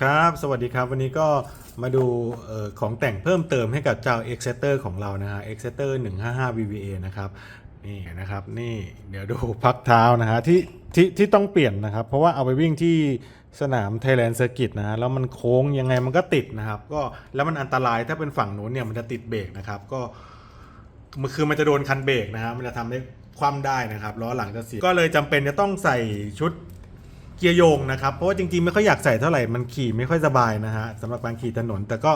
ครับ สวัสดีครับ วันนี้ก็มาดูออของแต่งเพิ่มเติมให้กับเจ้า e x e t e r ของเรานะฮะ e x e t e r 155 VVA นะครับ นี่นะครับ นี่เดี๋ยวดูพักเท้านะฮะที่ที่ที่ต้องเปลี่ยนนะครับ เพราะว่าเอาไปวิ่งที่สนาม Thailand Circuit นะฮะแล้วมันโค้งยังไงมันก็ติดนะครับ ก็แล้วมันอันตรายถ้าเป็นฝั่งนู้นเนี่ยมันจะติดเบรกนะครับ ก็มันคือมันจะโดนคันเบรกนะฮะมันจะทำให้คว่ำได้นะครับล้อหลังจะเสียก็เลยจำเป็นจะต้องใส่ชุด เกียร์โยงนะครับ เพราะว่าจริงๆ ไม่ค่อยอยากใส่เท่าไหร่ มันขี่ไม่ค่อยสบายนะฮะสำหรับการขี่ถนน แต่ก็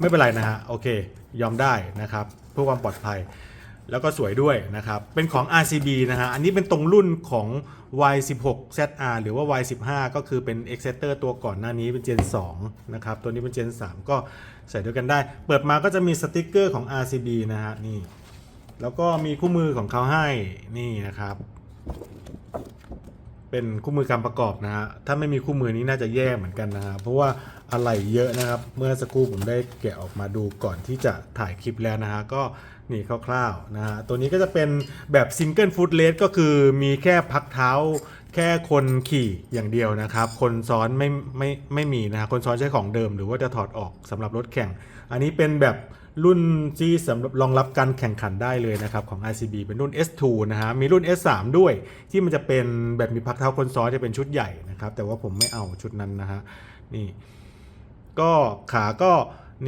ไม่เป็นไรนะฮะ โอเค ยอมได้นะครับ เพื่อความปลอดภัย แล้วก็สวยด้วยนะครับ เป็นของ RCB นะฮะ อันนี้เป็นตรงรุ่นของ Y16 ZR หรือว่า Y15 ก็คือเป็น e x c e t e r ตัวก่อนหน้านี้เป็น Gen 2นะครับ ตัวนี้เป็น Gen 3 ก็ใส่ด้วยกันได้ เปิดมาก็จะมีสติกเกอร์ของ RCB นะฮะ นี่ แล้วก็มีคู่มือของเขาให้ นี่นะครับ เป็นคู่มือการประกอบนะฮะถ้าไม่มีคู่มือนี้น่าจะแย่เหมือนกันนะฮะเพราะว่าอะไรเยอะนะครับ เมื่อสักครู่ผมได้แกะออกมาดูก่อนที่จะถ่ายคลิปแล้วนะฮะก็นี่คร่าวๆนะฮะตัวนี้ก็จะเป็นแบบซิงเกิลฟุตเลสก็คือมีแค่พักเท้าแค่คนขี่อย่างเดียวนะครับ คนซ้อนไม่ไม่ไม่มีนะฮะคนซ้อนใช้ของเดิมหรือว่าจะถอดออกสำหรับรถแข่ง อันนี้เป็นแบบ รุ่นที่สำหรับรองรับการแข่งขันได้เลยนะครับของ RCB เป็นรุ่น S2 นะฮะมีรุ่น S3 ด้วย ที่มันจะเป็นแบบมีพักเท้าคนซ้อนจะเป็นชุดใหญ่นะครับ แต่ว่าผมไม่เอาชุดนั้นนะฮะนี่ก็ขาก็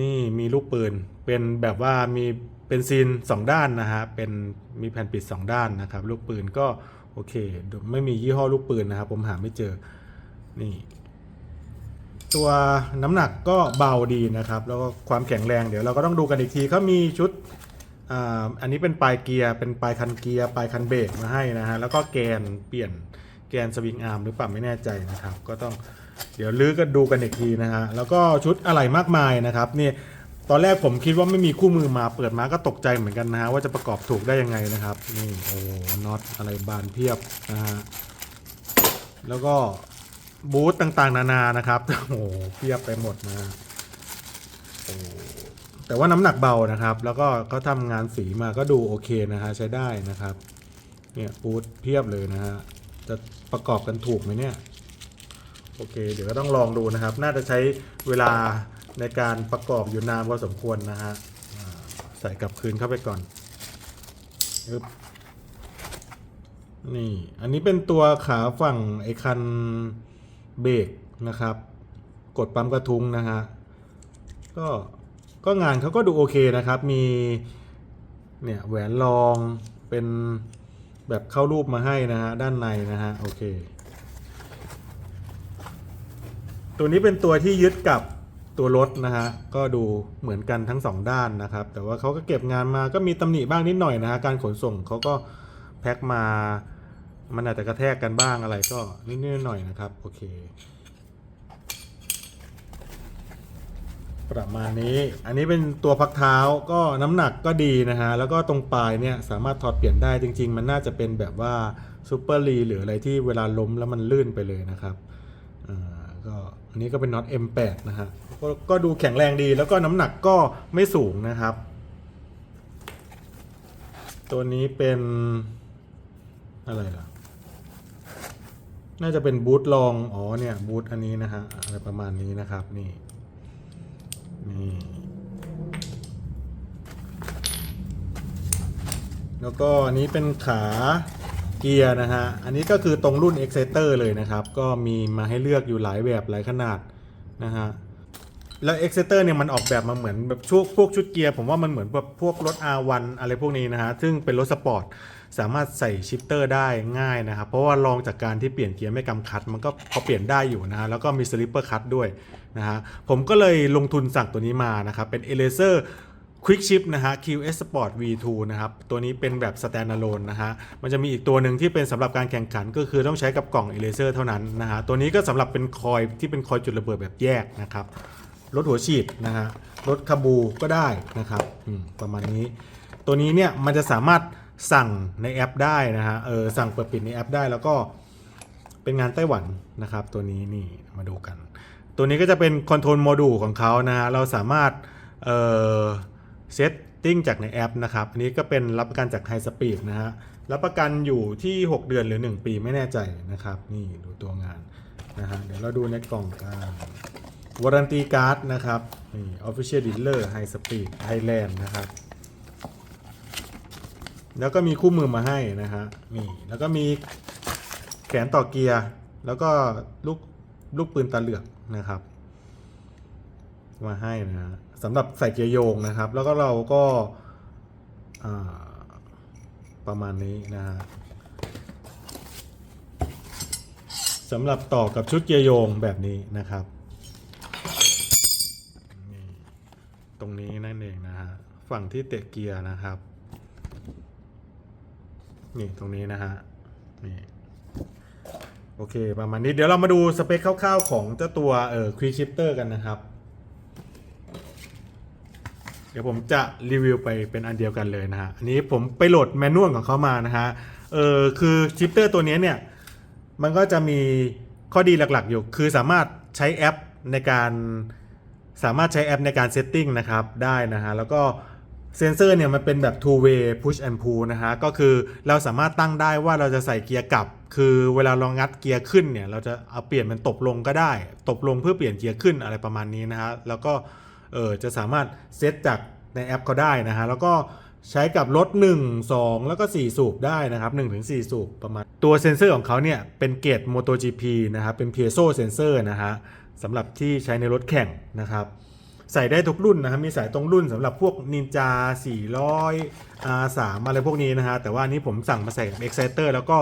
นี่มีลูกปืน เป็นแบบว่ามีเป็นซีน 2 ด้านนะฮะเป็นมีแผ่นปิด 2 ด้านนะครับ ลูกปืนก็โอเค ไม่มียี่ห้อลูกปืนนะครับ ผมหาไม่เจอนี่ ตัวน้ำหนักก็เบาดีนะครับ แล้วก็ความแข็งแรงเดี๋ยวเราก็ต้องดูกันอีกทีเขามีชุดอันนี้เป็นปลายเกียร์เป็นปลายคันเกียร์ปลายคันเบรกมาให้นะฮะแล้วก็แกนเปลี่ยนแกนสวิงอาร์มหรือเปล่าไม่แน่ใจนะครับ ก็ต้องเดี๋ยวลื้อกันดูกันอีกทีนะฮะแล้วก็ชุดอะไรมากมายนะครับนี่ตอนแรกผมคิดว่าไม่มีคู่มือมาเปิดมาก็ตกใจเหมือนกันนะฮะว่าจะประกอบถูกได้ยังไงนะครับนี่โอ้น็อตอะไรบานเพียบนะฮะแล้วก็ บูธต่างๆ นานานะครับโอ้โหเพียบไปหมดนะแต่ว่าน้ำหนักเบานะครับ แล้วก็เขาทำงานสีมาก็ดูโอเคนะฮะใช้ได้นะครับ เนี่ยบูธเพียบเลยนะฮะจะประกอบกันถูกไหมเนี่ยโอเค เดี๋ยวก็ต้องลองดูนะครับ น่าจะใช้เวลาในการประกอบอยู่นานพอสมควรนะฮะใส่กลับคืนเข้าไปก่อนอึ๊บนี่ อันนี้เป็นตัวขาฝั่งไอ้คัน เบรกนะครับ กดปั๊มกระทุ้งนะฮะก็ก็งานเขาก็ดูโอเคนะครับ มีเนี่ยแหวนรองเป็นแบบเข้ารูปมาให้นะฮะด้านในนะฮะโอเค ตัวนี้เป็นตัวที่ยึดกับตัวรถนะฮะก็ดูเหมือนกันทั้งสองด้านนะครับ แต่ว่าเขาก็เก็บงานมาก็มีตำหนิบ้างนิดหน่อยนะฮะการขนส่งเขาก็แพ็คมา มันอาจจะกระแทกกันบ้างอะไรก็นิดๆหน่อยๆนะครับ โอเค ประมาณนี้ อันนี้เป็นตัวพักเท้าก็น้ำหนักก็ดีนะฮะ แล้วก็ตรงปลายเนี่ยสามารถถอดเปลี่ยนได้จริง ๆ มันน่าจะเป็นแบบว่าซูเปอร์ลีหรืออะไรที่เวลาล้มแล้วมันลื่นไปเลยนะครับอ่าก็อันนี้ก็เป็นน็อต M8 นะฮะกก็ดูแข็งแรงดีแล้วก็น้ำหนักก็ไม่สูงนะครับ ตัวนี้เป็นอะไรล่ะ น่าจะเป็นบูทลองอ๋อเนี่ยบูทอันนี้นะฮะอะไรประมาณนี้นะครับนี่นี่แล้วก็อันนี้เป็นขาเกียร์นะฮะ อันนี้ก็คือตรงรุ่น Exciter เลยนะครับ ก็มีมาให้เลือกอยู่หลายแบบหลายขนาดนะฮะ แล้ว Exciter เนี่ยมันออกแบบมาเหมือนแบบช่วพวกชุดเกียร์ ผมว่ามันเหมือนแบบพวกรถ R1 อะไรพวกนี้นะฮะ ซึ่งเป็นรถสปอร์ต สามารถใส่ชิปเตอร์ได้ง่ายนะครับ เพราะว่าลองจากการที่เปลี่ยนเกียร์ไม่กำคัด มันก็พอเปลี่ยนได้อยู่นะฮะแล้วก็มีสลิปเปอร์คัตด้วยนะฮะผมก็เลยลงทุนสั่งตัวนี้มานะครับ เป็น Eraser Quick Shift นะฮะ QS Sport V2 นะครับ ตัวนี้เป็นแบบ standalone นะฮะ มันจะมีอีกตัวหนึ่งที่เป็นสำหรับการแข่งขันก็คือต้องใช้กับกล่อง Eraser เท่านั้นนะฮะ ตัวนี้ก็สำหรับเป็นคอยที่เป็นคอยจุดระเบิดแบบแยกนะครับ รถหัวฉีดนะฮะ รถคาบูก็ได้นะครับอืมประมาณนี้ ตัวนี้เนี่ยมันจะสามารถ สั่งในแอปได้นะฮะเออสั่งเปิดปิดในแอปได้แล้วก็เป็นงานไต้หวันนะครับ ตัวนี้นี่มาดูกัน ตัวนี้ก็จะเป็นคอนโทรลโมดูลของเขานะฮะเราสามารถเออเซตติ้งจากในแอปนะครับ อันนี้ก็เป็นรับประกันจากไฮสปีดนะฮะรับประกันอยู่ที่ 6 เดือนหรือ 1 ปีไม่แน่ใจนะครับ นี่ดูตัวงานนะฮะเดี๋ยวเราดูในกล่องกันวารันตีการ์ดนะครับนี่ Official Dealer High Speed Thailand นะครับ แล้วก็มีคู่มือมาให้นะฮะนี่แล้วก็มีแขนต่อเกียร์ แล้วก็ลูกลูกปืนตาเหลือกนะครับ มาให้นะฮะสำหรับใส่เกียร์โยงนะครับ แล้วก็เราก็อ่าประมาณนี้นะฮะสำหรับต่อกับชุดเกียร์โยงแบบนี้นะครับนี่ตรงนี้นั่นเองนะฮะฝั่งที่เตะเกียร์นะครับ นี่ตรงนี้นะฮะนี่โอเค ประมาณนี้เดี๋ยวเรามาดูสเปคคร่าวๆของเจ้าตัวเอ่อควีชิปเตอร์กันนะครับ เดี๋ยวผมจะรีวิวไปเป็นอันเดียวกันเลยนะฮะอันนี้ผมไปโหลดแมนนวลของเขามานะฮะเออคือชิปเตอร์ตัวนี้เนี่ย มันก็จะมีข้อดีหลักๆอยู่ คือสามารถใช้แอปในการสามารถใช้แอปในการเซตติ้งนะครับได้นะฮะแล้วก็ เซนเซอร์เนี่ยมันเป็นแบบ two way push and pull นะฮะ ก็คือเราสามารถตั้งได้ว่าเราจะใส่เกียร์กลับ คือเวลาเรางัดเกียร์ขึ้นเนี่ย เราจะเอาเปลี่ยนเป็นตบลงก็ได้ ตบลงเพื่อเปลี่ยนเกียร์ขึ้นอะไรประมาณนี้นะฮะ แล้วก็เออจะสามารถเซตจากในแอปเขาได้นะฮะ แล้วก็ใช้กับรถ 1 2 แล้วก็ 4 สูบได้นะครับ1ถึง4สูบประมาณ ตัวเซนเซอร์ของเขาเนี่ยเป็นเกรด MotoGP นะครับ เป็น Piezo Sensor นะฮะสำหรับที่ใช้ในรถแข่งนะครับ ใส่ได้ทุกรุ่นนะครับมีสายตรงรุ่นสำหรับพวก Ninja 400 R3 อะไรพวกนี้นะฮะแต่ว่านี้ผมสั่งมาใส่กับ Exciter แล้วก็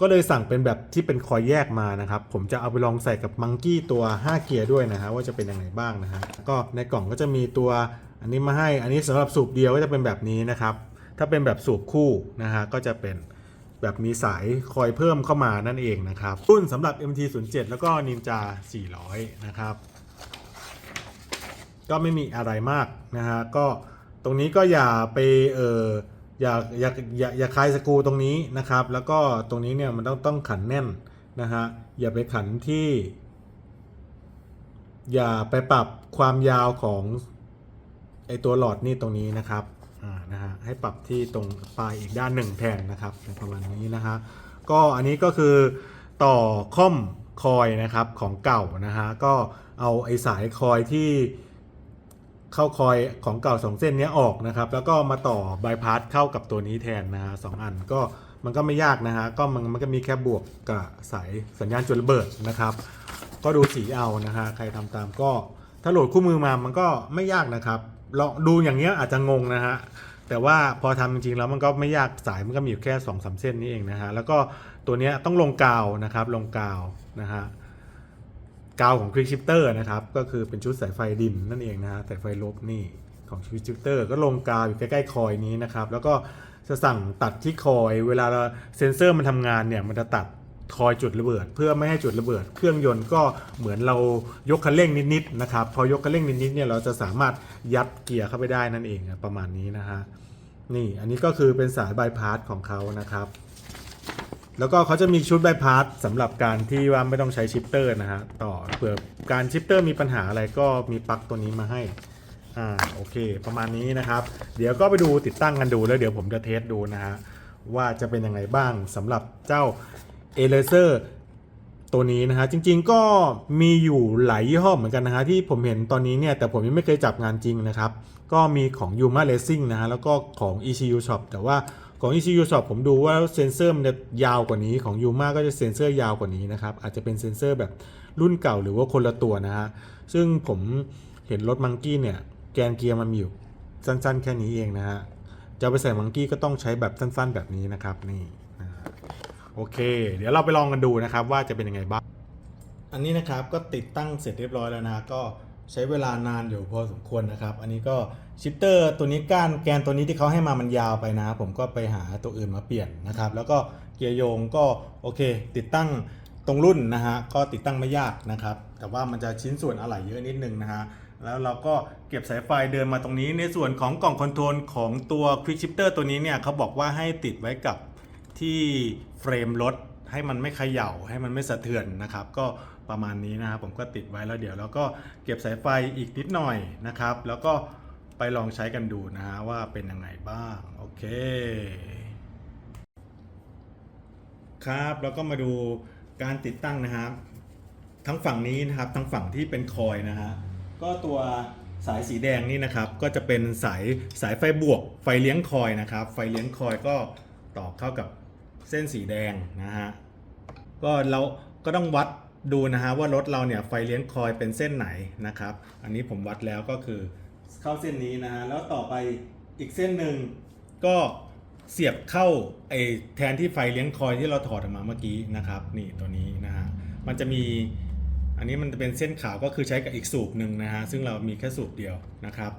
ก็เลยสั่งเป็นแบบที่เป็นคอยแยกมานะครับ ผมจะเอาไปลองใส่กับมังกี้ตัว 5 เกียร์ด้วยนะฮะว่าจะเป็นยังไงบ้างนะฮะก็ในกล่องก็จะมีตัวอันนี้มาให้ อันนี้สำหรับสูบเดียวก็จะเป็นแบบนี้นะครับ ถ้าเป็นแบบสูบคู่นะฮะก็จะเป็นแบบมีสายคอยเพิ่มเข้ามานั่นเองนะครับรุ่นสำหรับ MT07 แล้วก็ Ninja 400 นะครับ ก็ไม่มีอะไรมากนะฮะก็ตรงนี้ก็อย่าไปเอออย่าอย่าอย่าอย่าคลายสกรูตรงนี้นะครับ แล้วก็ตรงนี้เนี่ยมันต้องต้องขันแน่นนะฮะอย่าไปขันที่ อย่าไปปรับความยาวของไอตัวหลอดนี่ตรงนี้นะครับอ่านะฮะให้ปรับที่ตรงปลายอีกด้านหนึ่งแทนนะครับประมาณนี้นะฮะก็อันนี้ก็คือต่อค่อมคอยนะครับของเก่านะฮะก็เอาไอสายคอยที่ เข้าคอยของเก่าสองเส้นนี้ออกนะครับ แล้วก็มาต่อบายพาสเข้ากับตัวนี้แทนนะฮะสองอันก็มันก็ไม่ยากนะฮะก็มันมันก็มีแค่บวกกับสายสัญญาณจุดระเบิดนะครับ ก็ดูสีเอานะฮะใครทำตามก็ถ้าโหลดคู่มือมามันก็ไม่ยากนะครับลองดูอย่างเงี้ยอาจจะงงนะฮะแต่ว่าพอทำจริงๆแล้วมันก็ไม่ยากสายมันก็มีอยู่แค่2อสเส้นนี้เองนะฮะแล้วก็ตัวเนี้ยต้องลงกาวนะครับลงกาวนะฮะ กาวของ Quick Shifter นะครับ ก็คือเป็นชุดสายไฟดินนั่นเองนะฮะสายไฟลบนี่ของ Quick Shifter ก็ลงกาวอยู่ใกล้ๆคอยนี้นะครับ แล้วก็จะสั่งตัดที่คอย เวลาเซ็นเซอร์มันทำงานเนี่ยมันจะตัดคอยจุดระเบิด เพื่อไม่ให้จุดระเบิด เครื่องยนต์ก็เหมือนเรายกคันเร่งนิดๆนะครับ พอยกคันเร่งนิดๆเนี่ยเราจะสามารถยัดเกียร์เข้าไปได้นั่นเองประมาณนี้นะฮะนี่อันนี้ก็คือเป็นสายบายพาสของเขานะครับ แล้วก็เขาจะมีชุดบายพาสสำหรับการที่ว่าไม่ต้องใช้ชิปเตอร์นะฮะต่อเผื่อการชิปเตอร์มีปัญหาอะไรก็มีปลั๊กตัวนี้มาให้อ่าโอเค ประมาณนี้นะครับ เดี๋ยวก็ไปดูติดตั้งกันดูแล้วเดี๋ยวผมจะเทสดูนะฮะว่าจะเป็นยังไงบ้างสำหรับเจ้า e r a s e r ตัวนี้นะฮะจริงๆก็มีอยู่หลายยี่ห้อเหมือนกันนะฮะที่ผมเห็นตอนนี้เนี่ยแต่ผมยังไม่เคยจับงานจริงนะครับ ก็มีของ Yuma Racing นะฮะแล้วก็ของ ECU Shop แต่ว่า ของ ECU Shop ผมดูว่าเซนเซอร์มันจะยาวกว่านี้ของ Yuma ก็จะเซนเซอร์ยาวกว่านี้นะครับอาจจะเป็นเซนเซอร์แบบรุ่นเก่าหรือว่าคนละตัวนะฮะซึ่งผมเห็นรถมังกี้เนี่ยแกนเกียร์มันมีอยู่สั้นๆ แค่นี้เองนะฮะจะไปใส่มังกี้ก็ต้องใช้แบบสั้นๆ แบบนี้นะครับนี่โอเค เดี๋ยวเราไปลองกันดูนะครับว่าจะเป็นยังไงบ้างอันนี้นะครับก็ติดตั้งเสร็จเรียบร้อยแล้วนะก็ใช้เวลานานอยู่พอสมควรนะครับ อันนี้ก็ ชิปเตอร์ตัวนี้ก้านแกนตัวนี้ที่เขาให้มามันยาวไปนะ ผมก็ไปหาตัวอื่นมาเปลี่ยนนะครับ แล้วก็เกียร์โยงก็โอเค ติดตั้งตรงรุ่นนะฮะก็ติดตั้งไม่ยากนะครับ แต่ว่ามันจะชิ้นส่วนอะไหล่เยอะนิดนึงนะฮะแล้วเราก็เก็บสายไฟเดินมาตรงนี้ในส่วนของกล่องคอนโทรลของตัว Quick Shifter ตัวนี้เนี่ยเขาบอกว่าให้ติดไว้กับที่เฟรมรถให้มันไม่เขย่าให้มันไม่สะเทือนนะครับ ก็ประมาณนี้นะครับผมก็ติดไว้แล้วเดี๋ยวเราก็เก็บสายไฟอีกนิดหน่อยนะครับ แล้วก็ ไปลองใช้กันดูนะฮะว่าเป็นยังไงบ้าง โอเค ครับแล้วก็มาดูการติดตั้งนะครับ ทั้งฝั่งนี้นะครับทั้งฝั่งที่เป็นคอยนะฮะก็ตัวสายสีแดงนี่นะครับ ก็จะเป็นสายสายไฟบวก ไฟเลี้ยงคอยนะครับ ไฟเลี้ยงคอยก็ต่อเข้ากับเส้นสีแดงนะฮะก็เราก็ต้องวัดดูนะฮะว่ารถเราเนี่ยไฟเลี้ยงคอยเป็นเส้นไหนนะครับ อันนี้ผมวัดแล้วก็คือ เข้าเส้นนี้นะฮะแล้วต่อไปอีกเส้นหนึ่งก็เสียบเข้าไอแทนที่ไฟเลี้ยงคอยที่เราถอดออกมาเมื่อกี้นะครับ นี่ตัวนี้นะฮะมันจะมีอันนี้มันจะเป็นเส้นขาวก็คือใช้กับอีกสูบหนึ่งนะฮะซึ่งเรามีแค่สูบเดียวนะครับ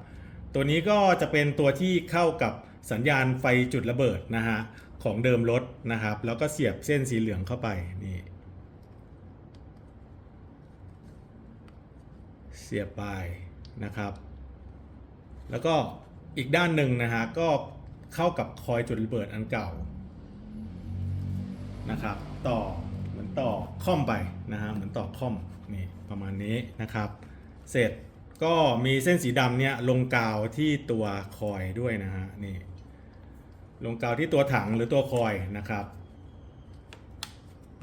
ตัวนี้ก็จะเป็นตัวที่เข้ากับสัญญาณไฟจุดระเบิดนะฮะของเดิมรถนะครับ แล้วก็เสียบเส้นสีเหลืองเข้าไปนี่เสียบไปนะครับ แล้วก็อีกด้านหนึ่งนะฮะก็เข้ากับคอยจุดระเบิดอันเก่านะครับต่อเหมือนต่อค่อมไปนะฮะเหมือนต่อค่อมนี่ประมาณนี้นะครับ เสร็จก็มีเส้นสีดำเนี่ยลงกาวที่ตัวคอยด้วยนะฮะนี่ลงกาวที่ตัวถังหรือตัวคอยนะครับ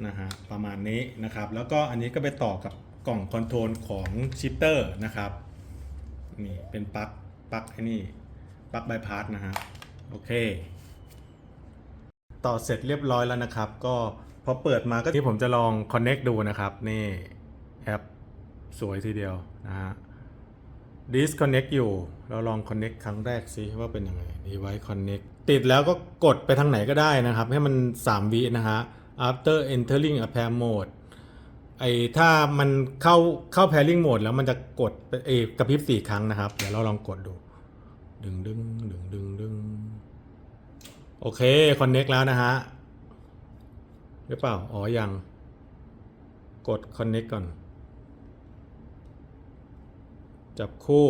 นะฮะประมาณนี้นะครับ แล้วก็อันนี้ก็ไปต่อกับกล่องคอนโทรลของชิปเตอร์นะครับนี่เป็นปลั๊ก ปลั๊กไอ้นี่ปลั๊กบายพาสนะฮะโอเค ต่อเสร็จเรียบร้อยแล้วนะครับ ก็พอเปิดมาก็ที่ผมจะลอง Connect ดูนะครับ นี่แอปสวยทีเดียวนะฮะ Disconnect อยู่ เราลอง Connect ครั้งแรกซิว่าเป็นยังไง Device Connect ติดแล้วก็กดไปทางไหนก็ได้นะครับ ให้มัน3วินะฮะ after entering a pair mode ไอ้ถ้ามันเข้าเข้า pairing mode แล้วมันจะกดเอกระพริบสี่ครั้งนะครับ เดี๋ยวเราลองกดดู ดึงดึงดึงดึงดึงโอเคคอนเน็กแล้วนะฮะหรือเปล่า อ๋อ ยัง กดคอนเน็กก่อน จับคู่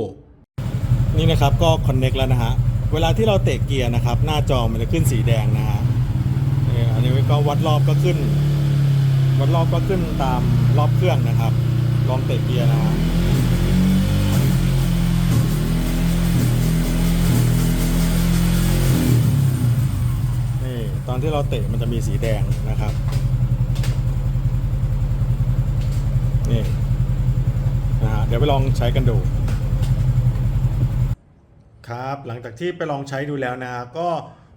นี่นะครับก็คอนเน็กแล้วนะฮะ เวลาที่เราเตะเกียร์นะครับ หน้าจอมันจะขึ้นสีแดงนะฮะนี่อันนี้ก็วัดรอบก็ขึ้น วัดรอบก็ขึ้นตามรอบเครื่องนะครับ ลองเตะเกียร์นะฮะ อนที่เราเตะมันจะมีสีแดงนะครับนี่นะฮะเดี๋ยวไปลองใช้กันดู ครับหลังจากที่ไปลองใช้ดูแล้วนะก็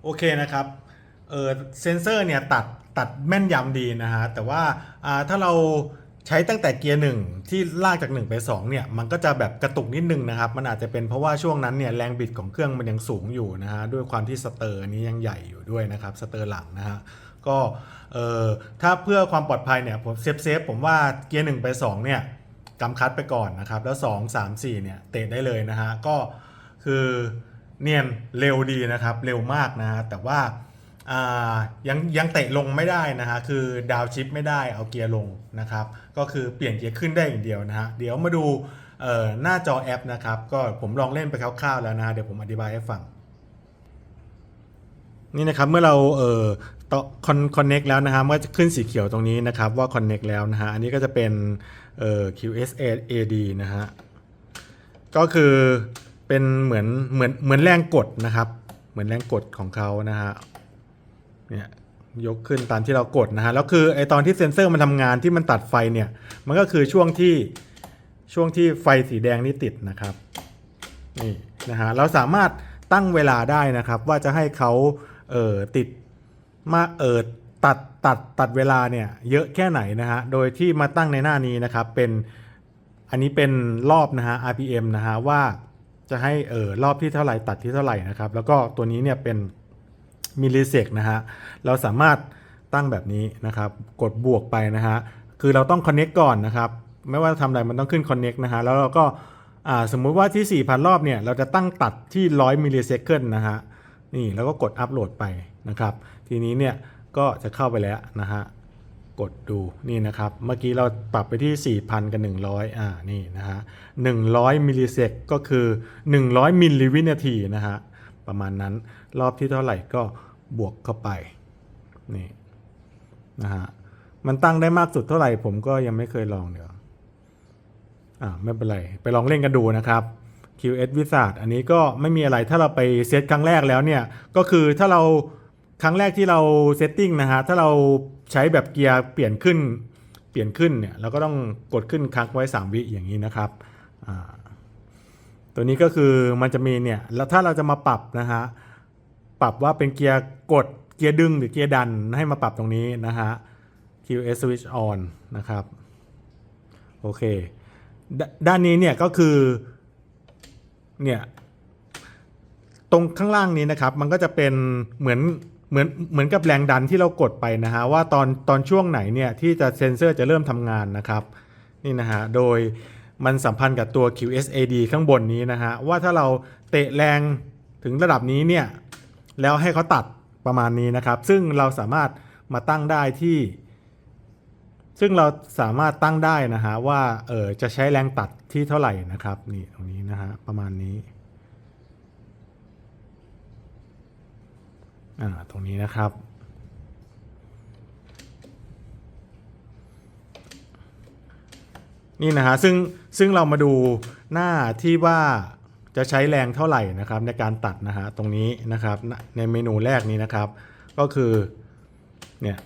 โอเคนะครับเออเซนเซอร์เนี่ยตัดตัดแม่นยำดีนะฮะแต่ว่าอ่าถ้าเรา ใช้ตั้งแต่เกียร์หนึ่งที่ลากจาก 1 ไป2เนี่ยมันก็จะแบบกระตุกนิดนึงนะครับ มันอาจจะเป็นเพราะว่าช่วงนั้นเนี่ยแรงบิดของเครื่องมันยังสูงอยู่นะฮะด้วยความที่สเตอร์นี้ยังใหญ่อยู่ด้วยนะครับสเตอร์หลังนะฮะก็เอ่อถ้าเพื่อความปลอดภัยเนี่ยผมเซฟเซฟผมว่าเกียร์หนึ่งไปสองเนี่ยกำคัดไปก่อนนะครับ แล้ว 2 3 4เนี่ยเตะได้เลยนะฮะก็คือเนียนเร็วดีนะครับ เร็วมากนะฮะแต่ว่า ยังยังเตะลงไม่ได้นะฮะคือดาวชิปไม่ได้เอาเกียร์ลงนะครับก็คือเปลี่ยนเกียร์ขึ้นได้อย่างเดียวนะฮะเดี๋ยวมาดูหน้าจอแอปนะครับก็ผมลองเล่นไปคร่าวๆแล้วนะฮะเดี๋ยวผมอธิบายให้ฟัง นี่นะครับเมื่อเราเอ่อต่อคอนคอนเน็กแล้วนะครับก็จะขึ้นสีเขียวตรงนี้นะครับว่าคอนเน็กแล้วนะฮะอันนี้ก็จะเป็นเอ่อ QSAD นะฮะก็คือเป็นเหมือนเหมือนเหมือนแรงกดนะครับ เหมือนแรงกดของเขานะฮะ เนี่ยยกขึ้นตามที่เรากดนะฮะแล้วคือไอตอนที่เซ็นเซอร์มันทำงานที่มันตัดไฟเนี่ยมันก็คือช่วงที่ช่วงที่ไฟสีแดงนี่ติดนะครับนี่นะฮะเราสามารถตั้งเวลาได้นะครับ ว่าจะให้เขาเอ่อติดมาเอ่อตัดตัดตัดเวลาเนี่ยเยอะแค่ไหนนะฮะโดยที่มาตั้งในหน้านี้นะครับเป็นอันนี้เป็นรอบนะฮะ RPM นะฮะว่าจะให้เออรอบที่เท่าไหร่ตัดที่เท่าไหร่นะครับ แล้วก็ตัวนี้เนี่ยเป็น มิลลิเซกนะฮะ เราสามารถตั้งแบบนี้นะครับ กดบวกไปนะฮะ คือเราต้อง connect ก่อนนะครับ ไม่ว่าทำอะไรมันต้องขึ้น connect นะฮะ แล้วเราก็าสมมุติว่าที่ 4,000 รอบเนี่ย เราจะตั้งตัดที่ 100 มิลลิเซคันนะฮะ นี่แล้วก็กดอัปโหลดไปนะครับ ทีนี้เนี่ยก็จะเข้าไปแล้วนะฮะ กดดูนี่นะครับ เมื่อกี้เราปรับไปที่ 4,000 กับ 100 อ่า นี่นะฮะ 100 มิลลิเซกก็คือ 100 มิลลิวินาทีนะฮะ ประมาณนั้น รอบที่เท่าไหร่ก็ บวกเข้าไปนี่นะฮะมันตั้งได้มากสุดเท่าไหร่ ผมก็ยังไม่เคยลองเดี๋ยวอ่าไม่เป็นไร ไปลองเล่นกันดูนะครับ QS Wizard อันนี้ก็ไม่มีอะไรถ้าเราไปเซตครั้งแรกแล้วเนี่ย ก็คือถ้าเราครั้งแรกที่เราเซตติ้งนะฮะถ้าเราใช้แบบเกียร์เปลี่ยนขึ้นเปลี่ยนขึ้นเนี่ยเราก็ต้องกดขึ้นค้างไว้ 3 วิอย่างนี้นะครับตัวนี้ก็คือมันจะมีเนี่ยแล้วถ้าเราจะมาปรับนะฮะ ปรับว่าเป็นเกียร์กดเกียร์ดึงหรือเกียร์ดันให้มาปรับตรงนี้นะฮะ QS switch on นะครับ โอเคดด้านนี้เนี่ยก็คือเนี่ยตรงข้างล่างนี้นะครับ มันก็จะเป็นเหมือนเหมือนเหมือนกับแรงดันที่เรากดไปนะฮะว่าตอนตอนช่วงไหนเนี่ยที่จะเซนเซอร์จะเริ่มทำงานนะครับ นี่นะฮะโดยมันสัมพันธ์กับตัว QSAD ข้างบนนี้นะฮะว่าถ้าเราเตะแรงถึงระดับนี้เนี่ย แล้วให้เขาตัดประมาณนี้นะครับ ซึ่งเราสามารถมาตั้งได้ที่ ซึ่งเราสามารถตั้งได้นะฮะว่าเออจะใช้แรงตัดที่เท่าไหร่นะครับนี่ตรงนี้นะฮะประมาณนี้อ่าตรงนี้นะครับนี่นะฮะซึ่งซึ่งเรามาดูหน้าที่ว่า จะใช้แรงเท่าไหร่นะครับในการตัดนะฮะตรงนี้นะครับในเมนูแรกนี้นะครับ ก็คือเนี่ย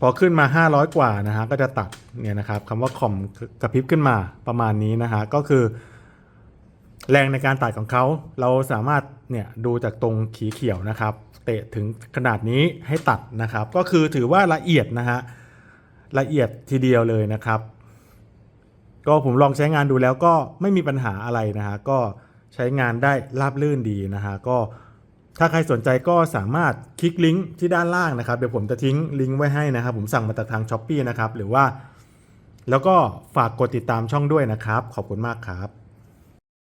พอขึ้นมา 500 กว่านะฮะก็จะตัดเนี่ยนะครับคำว่าคอมกระพริบขึ้นมาประมาณนี้นะฮะก็คือ แรงในการตัดของเขาเราสามารถเนี่ยดูจากตรงขีเขียวนะครับ เตะถึงขนาดนี้ให้ตัดนะครับ ก็คือถือว่าละเอียดนะฮะละเอียดทีเดียวเลยนะครับ ก็ผมลองใช้งานดูแล้วก็ไม่มีปัญหาอะไรนะฮะก็ใช้งานได้ราบรื่นดีนะฮะก็ถ้าใครสนใจก็สามารถคลิกลิงก์ที่ด้านล่างนะครับ เดี๋ยวผมจะทิ้งลิงก์ไว้ให้นะครับ ผมสั่งมาจากทางช้อป e e นะครับ หรือว่า แล้วก็ฝากกดติดตามช่องด้วยนะครับ ขอบคุณมากครับ